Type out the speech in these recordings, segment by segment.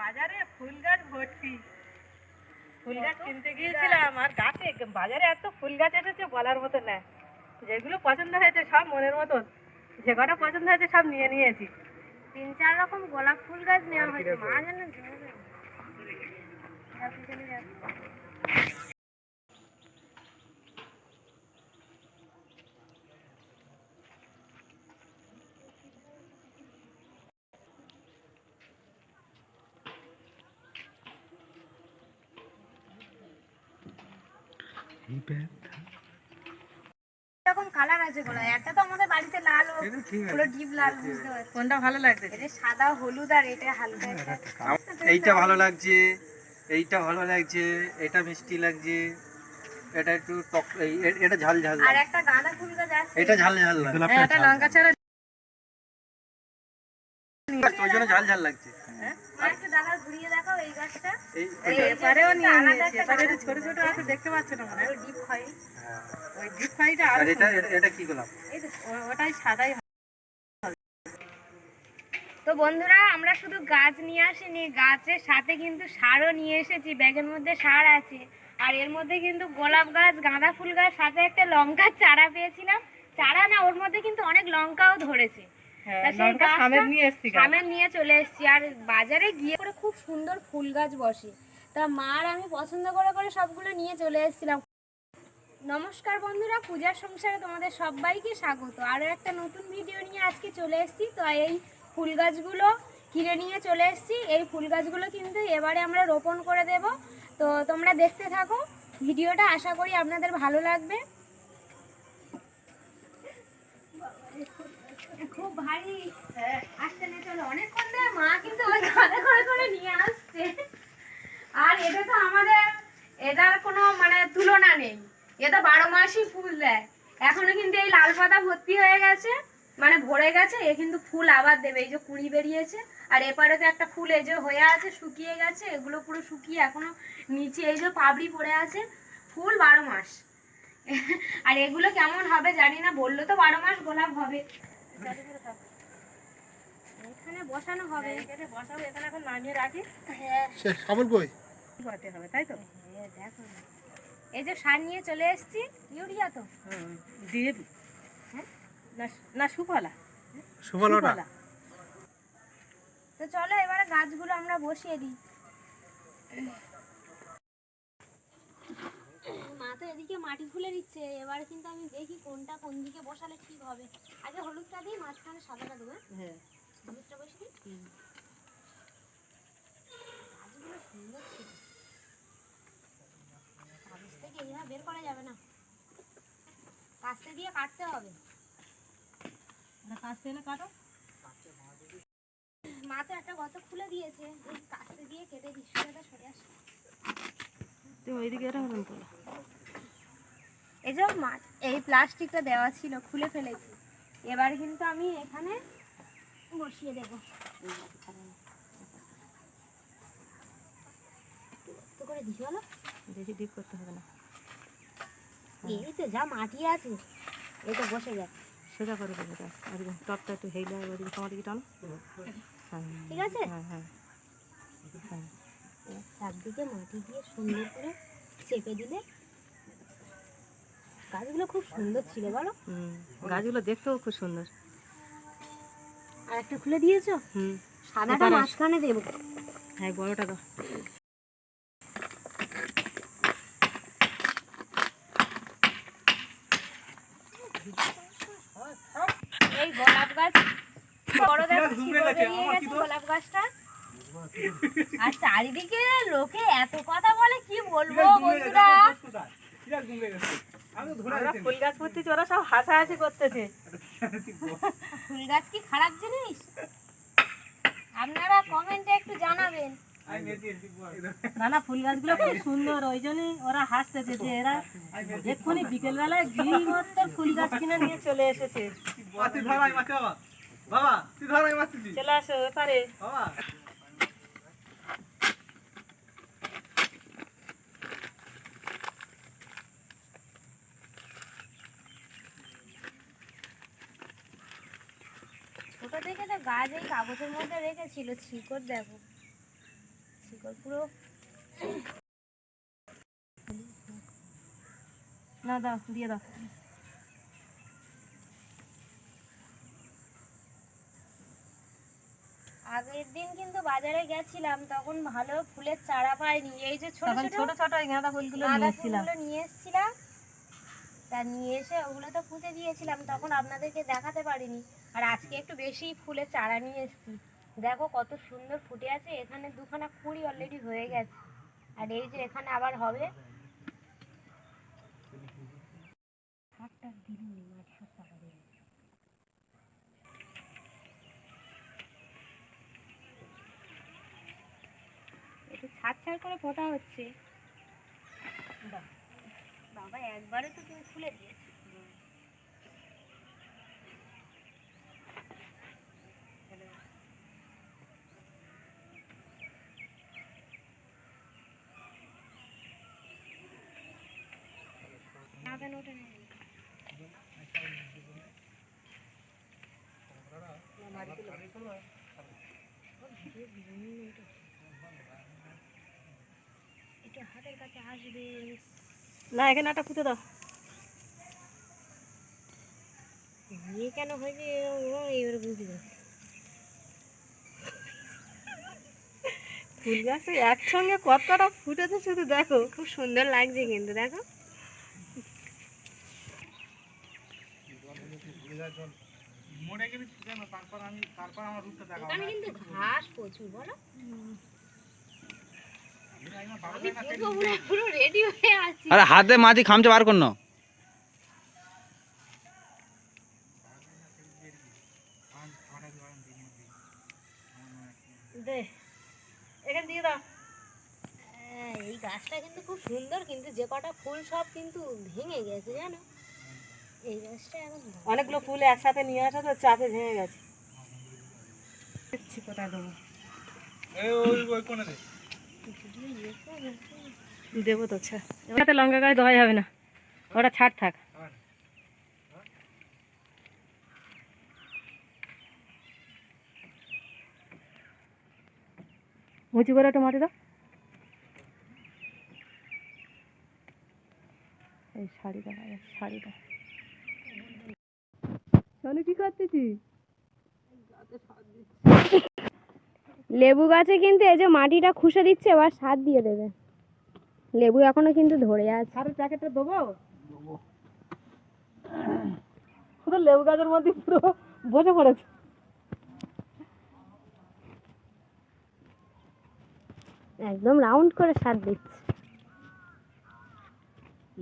বাজারে ফুল গাছ ভর্তি। ফুল গাছ কিনতে গিয়েছিলাম আর গাছে বাজারে এত ফুল গাছ এসেছে বলার মতো না। যেগুলো পছন্দ হয়েছে সব মনের মতন। যে কটা পছন্দ হয়েছে সব নিয়ে নিয়েছি। তিন চার রকম গোলাপ ফুল গাছ নেওয়া হয়েছে মা জানে এরকম কালার আছে গোলা একটা তো আমাদের বাড়িতে লাল পুরো ডিপ লাল বুঝতে পারছি। কোনটা ভালো লাগছে? এটা সাদা হলুদ আর এটা হালকা এইটা ভালো লাগছে এইটা ভালো লাগছে এটা মিষ্টি লাগছে এটা একটু টক এটা ঝাল ঝাল আর একটা গাঁদা ফুল গাছ আছে। এটা ঝাল ঝাল লাগছে। এটা লঙ্কা ছাড়া ওই জন্য ঝাল ঝাল লাগছে। মা একটু দাদা ঘুরিয়ে দেখাও এই গাছটা। এই এই এপারেও নিয়ে নিয়েছি। এপারে ছোট ছোট আছে দেখতে পাচ্ছ না মনে ডিপ হয়। ওই ডিপ ফ্রাইটা আর আর এটা এটা- এটা কি গোলাপ? তো, ওটাই সাদাই তো বন্ধুরা আমরা শুধু গাছ নিয়ে আসিনি গাছের সাথে কিন্তু সারও নিয়ে এসেছি। ব্যাগের মধ্যে সার আছে। আর এর মধ্যে কিন্তু গোলাপ গাছ গাঁদা ফুল গাছ সাথে একটা লঙ্কার চারা পেয়েছিলাম। চারা না ওর মধ্যে কিন্তু অনেক লঙ্কাও ধরেছে। হ্যাঁ। সামনে নিয়ে চলে এসেছি। আর বাজারে গিয়ে করে খুব সুন্দর ফুল গাছ বসে। তা মা আর আমি পছন্দ করে করে সবগুলো নিয়ে চলে এসেছিলাম। নমস্কার বন্ধুরা পূজার সংসারে তোমাদের সবাইকে স্বাগত। আরও একটা নতুন ভিডিও নিয়ে আজকে চলে এসেছি। তো এই ফুল গাছগুলো কিনে নিয়ে চলে এসেছি। এই ফুল গাছগুলো কিন্তু এবারে আমরা রোপণ করে দেব। তো তোমরা দেখতে থাকো। ভিডিওটা আশা করি আপনাদের ভালো লাগবে। খুব ভারী। আসছে না চলো। অনেকক্ষণ ধরে মা কিন্তু ওই গাদা করে করে নিয়ে আসছে। আর এটা তো আমাদের, এটার কোনো মানে তুলনা নেই। এটা বারো মাসই ফুল দেয়। এখনও কিন্তু এই লাল পাতা ভর্তি হয়ে গেছে। মানে ভরে গেছে, এ কিন্তু ফুল আবার দেবে। এই যে কুড়ি বেরিয়েছে, আর এপারে তো একটা ফুল এই যে হয়ে আছে, শুকিয়ে গেছে। এগুলো পুরো শুকিয়ে এখনও নিচে এই যে পাবড়ি পড়ে আছে। ফুল বারো মাস। আর এগুলো কেমন হবে জানি না, বলল তো বারো মাস গোলাপ হবে। এখানে বসানো হবে। এখানে বসাবো এখানে এখন নামিয়ে রাখি। হ্যাঁ। সাবল কই? করতে হবে তাই তো? দেখো এই যে সার নিয়ে চলে এসেছি ইউরিয়া তো। দিয়ে হ্যাঁ? না না সুফলা। তো চলো এবারে গাছগুলো আমরা বসিয়ে দিই মা তো এদিকে মাটি খুলে দিচ্ছে। এবার কিন্তু আমি দেখি কোনটা কোন দিকে বসালে ঠিক হবে। আগে হলুদটা দিই মাঝখানে সাদাটা দেবো হ্যাঁ? হ্যাঁ। হলুদটা দিই? গাছগুলো সুন্দর ছিল। কাগজ থেকে এইভাবে বের করা যাবে না। কাস্তে দিয়ে কাটতে হবে। ওটা কাজ তেলে কাটো? মা তো একটা গত খুলে দিয়েছে। কাস্তে দিয়ে কেটে সোজাটা সরে আসে। তুই ওইদিকে এটা হরণ তো এই যে মা এই প্লাস্টিকটা দেওয়া ছিল খুলে ফেলেছি। এবার কিন্তু আমি এখানে বসিয়ে দেবো। করে দিছি বলো। বেশি ডিপ করতে হবে না। এই তো যা মাটি আছে এই তো বসে সোজা করে দেবে টপটা একটু হেলে তোমার দিকে টানো। হ্যাঁ ঠিক আছে? হ্যাঁ হ্যাঁ। হ্যাঁ চারদিকে মাটি দিয়ে সুন্দর করে চেপে দিলে গাছগুলো খুব সুন্দর ছিল বলো। গাছগুলো দেখতেও খুব সুন্দর। আর একটা খুলে দিয়েছ? হুম সাদাটা মাঝখানে দেবো। হ্যাঁ বড়টা দাও। এই গোলাপ গাছ। বড় দেখো শিকড় বেরিয়ে গেছে গোলাপ গাছটা। আর চারিদিকে লোকে এত কথা বলে কি বলব বন্ধুরা? আমরা ফুল গাছ করতেছি ওরা সব হাসাহাসি করতেছে। ফুল গাছ কি খারাপ জিনিস? আপনারা কমেন্টে একটু জানাবেন। না না ফুল গাছগুলো খুব সুন্দর ওই জন্যই ওরা হাসতেছে যে এরা এক্ষুনি বিকেলবেলায় বিল মতো ফুল গাছ কিনে নিয়ে চলে এসেছে। বাবা। তুই ধর মারতেছি চলে আসো এপারে। বাবা ছোট থেকে তো গাছ এই কাগজের মধ্যে রেখেছিল শিকড় দেখো। কর পুরো না দাও দিয়ে দাও। আগের দিন কিন্তু বাজারে গেছিলাম তখন ভালো ফুলের চারা পাইনি। এই যে ছোট ছোট ছোট ছোট গাঁদা ফুলগুলো গাঁদা নিয়ে এসেছিলাম ফুলগুলো নিয়ে এসেছিলাম। তা নিয়ে এসে ওগুলো তো পুঁতে দিয়েছিলাম তখন আপনাদেরকে দেখাতে পারিনি। আর আজকে একটু বেশি ফুলের চারা নিয়ে এসেছি। দেখো কত সুন্দর ফুটে আছে এখানে দুখানা কুড়ি অলরেডি হয়ে গেছে। আর এই যে এখানে আবার হবে। একটু ছাড় ছাড় করে ফোটা হচ্ছে। বাবা একবারে তো তুমি খুলে দিয়েছ। কেন ওটা নেই? একটু হাতের কাছে আসবে না এখানে একটা পুঁতে দাও। ইয়ে কেন হয়েছে? এবারে বুঝতে পারছি। ফুল গাছে একসঙ্গে কতটা ফুটেছে শুধু দেখো। খুব সুন্দর লাগছে কিন্তু দেখো। এখানে কিন্তু ঘাস প্রচুর বলো। আমি পুরো পুরো পুরো রেডি হয়ে আছি। আরে হাতে মাটি খামচে বার করনো দে দিয়ে দাও। হ্যাঁ, এই গাছটা কিন্তু খুব সুন্দর কিন্তু যে কটা ফুল সব কিন্তু ভেঙে গেছে জানো? অনেকগুলো ফুল একসাথে নিয়ে আসা তো চাপে ভেঙে গেছে। কোথায় দেবো। দেবো তো আচ্ছা লঙ্কা গায়ে দেওয়া যাবে না। ওটা ছাড় থাক। উঁচু করে একটা মাটি দাও। এই শাড়িটা শাড়িটা। সোনু কি করতেছিস লেবু গাছে কিন্তু এই যে মাটিটা খুশে দিচ্ছে এবার সার দিয়ে দেবে। লেবু এখনও কিন্তু ধরে আছে। সারের প্যাকেটটা দেবো? পুরো লেবু গাছের মধ্যে পুরো বসে পড়েছে। একদম রাউন্ড করে সার দিচ্ছে।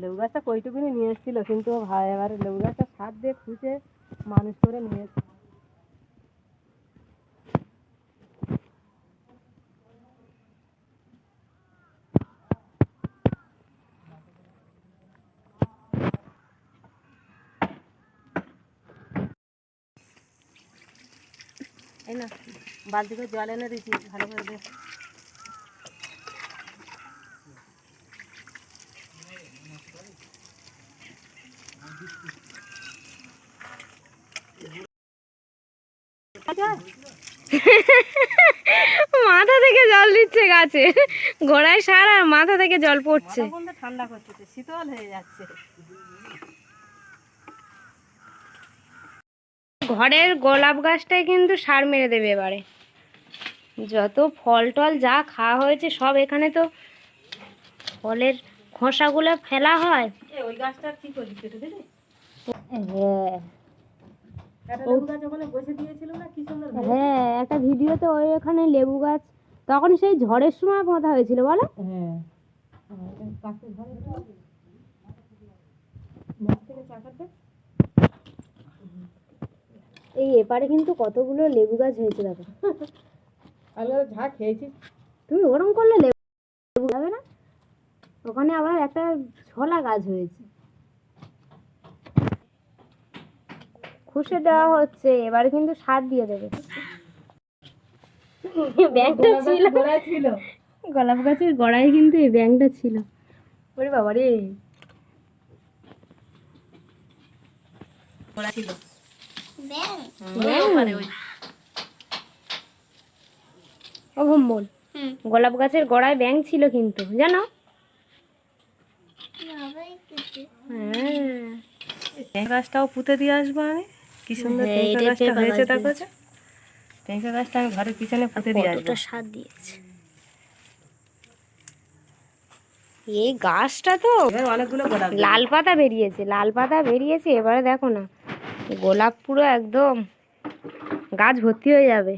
লেবু গাছটা কইটুকুনি নিয়ে এসেছিল কিন্তু ভাই এবার লেবু গাছটা সার দিয়ে খুঁজে মানুষ করে নিয়ে এই না বালতি করে জল এনে দিচ্ছি ভালো করে দে। মাথা থেকে জল দিচ্ছে গাছে। গোড়ায় সার আর মাথা থেকে জল পড়ছে। ঠান্ডা করতেছে শীতল হয়ে যাচ্ছে। ঘরের গোলাপ গাছটাই কিন্তু সার মেরে দেবে এবারে। যত ফল টল যা খাওয়া হয়েছে সব এখানে তো ফলের খোসাগুলো ফেলা হয়। ওই গাছটা কি কেটে দিলি হ্যাঁ। হ্যাঁ একটা ভিডিওতে ওই ওখানে লেবু গাছ। তখন সেই ঝড়ের সময় কথা হয়েছিল বলো। হ্যাঁ। এই এপারে কিন্তু কতগুলো লেবু গাছ হয়েছে দেখো। ঝা তুমি ওরম করলে লেবু লেবু যাবে না? ওখানে আবার একটা ছোলা গাছ হয়েছে। খুশে দেওয়া হচ্ছে এবারে কিন্তু সার দিয়ে দেবে। ব্যাংকটা ছিল। গোড়ায় ছিল। গোলাপ গাছের গোড়ায় কিন্তু এই ব্যাংকটা ছিল। ওরে বাবা রে। গোড়া ছিল। ও ভম্বল গোলাপ গাছের গোড়ায় ব্যাং ছিল কিন্তু জানো? হ্যাঁ। গাছটাও পুঁতে দিয়ে আসব আমি। কি সুন্দর হ্যাঁ, গাছটা হয়েছে দেখো যে। গাছটা আমি ঘরের পিছনে পুঁতে দিয়ে আসব। স্বাদ দিয়েছে। এই গাছটা তো অনেকগুলো লাল পাতা বেরিয়েছে লাল পাতা বেরিয়েছে এবারে দেখো না। গোলাপ পুরো একদম গাছ ভর্তি হয়ে যাবে।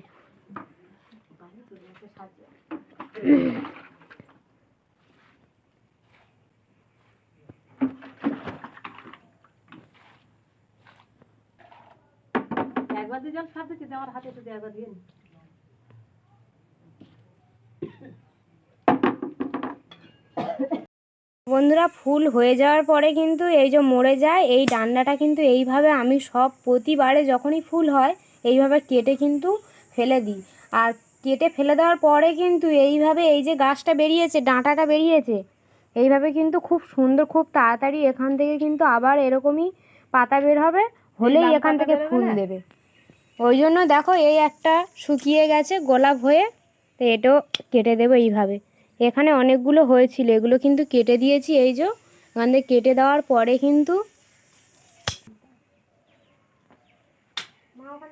একবার দিয়ে দিচ্ছি আমার হাতে একটু দিয়ে একবার দিয়ে বন্ধুরা ফুল হয়ে যাওয়ার পরে কিন্তু এই যে মরে যায় এই ডান্ডাটা কিন্তু এইভাবে আমি সব প্রতিবারে যখনই ফুল হয় এইভাবে কেটে কিন্তু ফেলে দিই। আর কেটে ফেলে দেওয়ার পরে কিন্তু এইভাবে এই যে গাছটা বেরিয়েছে ডাঁটাটা বেরিয়েছে এইভাবে কিন্তু খুব সুন্দর খুব তাড়াতাড়ি এখান থেকে কিন্তু আবার এরকমই পাতা বের হবে হলেই এখান থেকে ফুল দেবে। ওই জন্য দেখো এই একটা শুকিয়ে গেছে গোলাপ হয়ে তো এটাও কেটে দেবো এইভাবে। এখানে অনেকগুলো হয়েছিল এগুলো কিন্তু কেটে দিয়েছি এই যে। এখান থেকে কেটে দেওয়ার পরে কিন্তু ওখান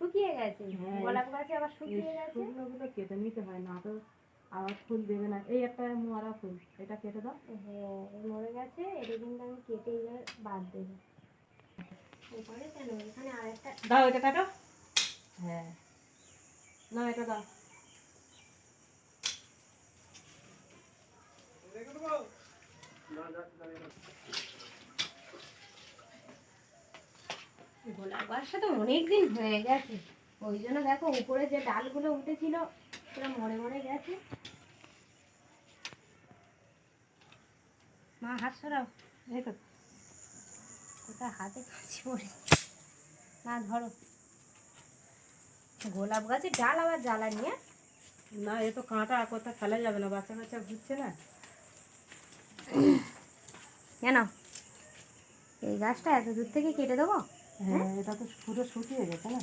শুকিয়ে গেছে। হ্যাঁ। গোলাপ গাছে আবার শুকিয়ে গেছে। শুকনোগুলো কেটে নিতে হয় না তো আবার ফুল দেবে না। এই একটা মরা ফুল এটা কেটে দাও। হ্যাঁ মরে গেছে এটা কিন্তু আমি কেটে বাদ দেবো। ওপরে কেন এখানে আরেকটা দাও এটা কাটো। হ্যাঁ। না এটা দাও। গোলাপ গাছটা তো অনেক দিন হয়ে গেছে। ওই জন্য দেখো উপরে যে ডালগুলো উঠেছিল পুরো মরে মরে গেছে। মা হাত সরাও। এই তো। ওটা হাতে কাছে পড়ে। না ধরো। গোলাপ গাছে ডাল আবার জ্বালা নিয়ে না এ তো কাঁটা কোথাও ফেলা যাবে না বাচ্চা কাচ্চা ঘুরছে না। কেন? এই গাছটা এত দূর থেকে কেটে দেবো? হ্যাঁ এটা তো পুরো শুকিয়ে গেছে না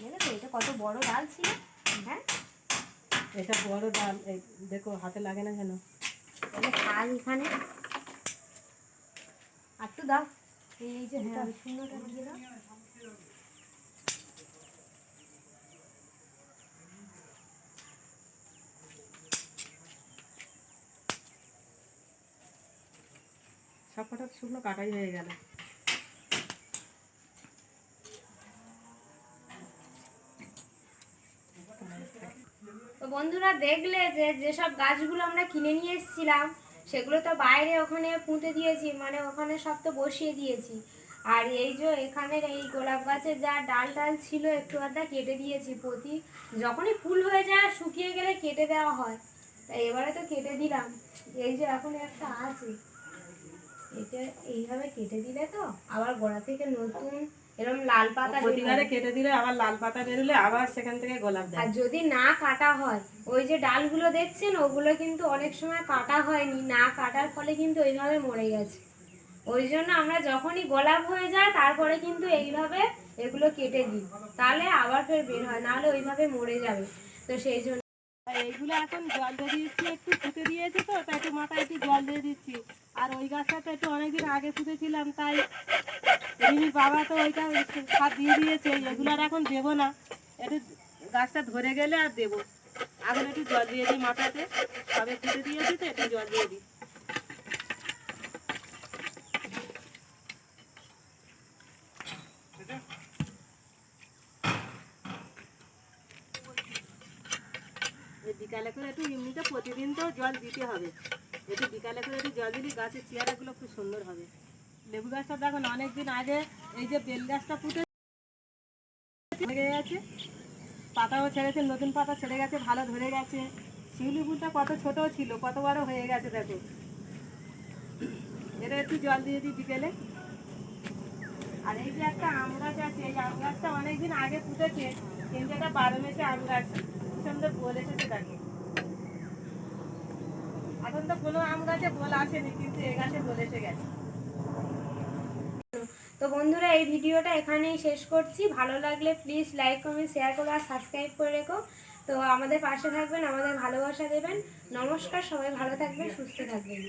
দেখেছ এটা কত বড় ডাল ছিল। হ্যাঁ। এটা বড় ডাল এই দেখো হাতে লাগে না তাহলে থাক এখানে। একটু দাও। এই যে হ্যাঁ শূন্যটা দিয়ে দাও। সব কটা শুকনো কাটাই হয়ে গেল তো বন্ধুরা দেখলে যে যেসব গাছগুলো আমরা কিনে নিয়ে এসেছিলাম, সেগুলো তো বাইরে ওখানে পুঁতে দিয়েছি মানে ওখানে সব তো বসিয়ে দিয়েছি। আর এই যে এখানের এই গোলাপ গাছের যা ডাল ডাল ছিল, একটু আধা কেটে দিয়েছি প্রতি। যখনই ফুল হয়ে যায়, শুকিয়ে গেলে কেটে দেওয়া হয়। তাই এবারে তো কেটে দিলাম। এই যে এখন একটা আছে। এটা এইভাবে কেটে দিলে তো আবার গোড়া থেকে নতুন এরকম লাল পাতা প্রতিবারে কেটে দিলে আবার লাল পাতা বেরোলে আবার সেখান থেকে গোলাপ আর যদি না কাটা হয় ওই যে ডালগুলো দেখছেন ওগুলো কিন্তু অনেক সময় কাটা হয়নি। না কাটার ফলে কিন্তু ওইভাবে মরে গেছে। ওই জন্য আমরা যখনই গোলাপ হয়ে যায় তারপরে কিন্তু এইভাবে এগুলো কেটে দিই। তাহলে আবার ফের বের হয় নাহলে ওইভাবে মরে যাবে। তো সেই জন্য এইগুলো এখন জল দিয়ে দিচ্ছি একটু ফুটে দিয়েছে তো, তাই একটু মাথায় একটু জল দিয়ে দিচ্ছি। আর ওই গাছটা তো একটু অনেকদিন আগে ফুটেছিলাম, তাই রিমির বাবা তো ওইটা সার দিয়ে দিয়েছে, এগুলো আর এখন দেবো না। একটু গাছটা ধরে গেলে আর দেবো। এখন একটু জল দিয়ে দিই মাথাতে, সবে ফুটে দিয়েছি তো, একটু জল দিয়ে দিই। বিকালে করে একটু এমনিতে প্রতিদিন তো জল দিতে হবে। একটু বিকালে করে একটু জল দিলে গাছের চেয়ারাগুলো খুব সুন্দর হবে। লেবু গাছটা দেখুন অনেকদিন আগে এই যে বেল গাছটা ফুটে গেছে, পাতাও ছেড়েছে নতুন পাতা ছেড়ে গেছে, ভালো ধরে গেছে। শিউলি ফুলটা কত ছোট ছিল, কত বড় হয়ে গেছে দেখো। এটা একটু জল দিয়ে দিই বিকেলে। আর এই যে একটা আম গাছ আছে, এই আম গাছটা অনেকদিন আগে ফুটেছে কিন্তু এটা বারো মেসে আম গাছ সুন্দর বলে এসেছে তাকে এখন তো কোনো আম গাছে বল আসেনি, কিন্তু এ গাছে বল গেছে। তো বন্ধুরা, এই ভিডিওটা এখানেই শেষ করছি। ভালো লাগলে প্লিজ লাইক কমেন্ট শেয়ার করো আর সাবস্ক্রাইব করে রেখো। তো আমাদের পাশে থাকবেন, আমাদের ভালোবাসা দেবেন। নমস্কার, সবাই ভালো থাকবেন, সুস্থ থাকবেন।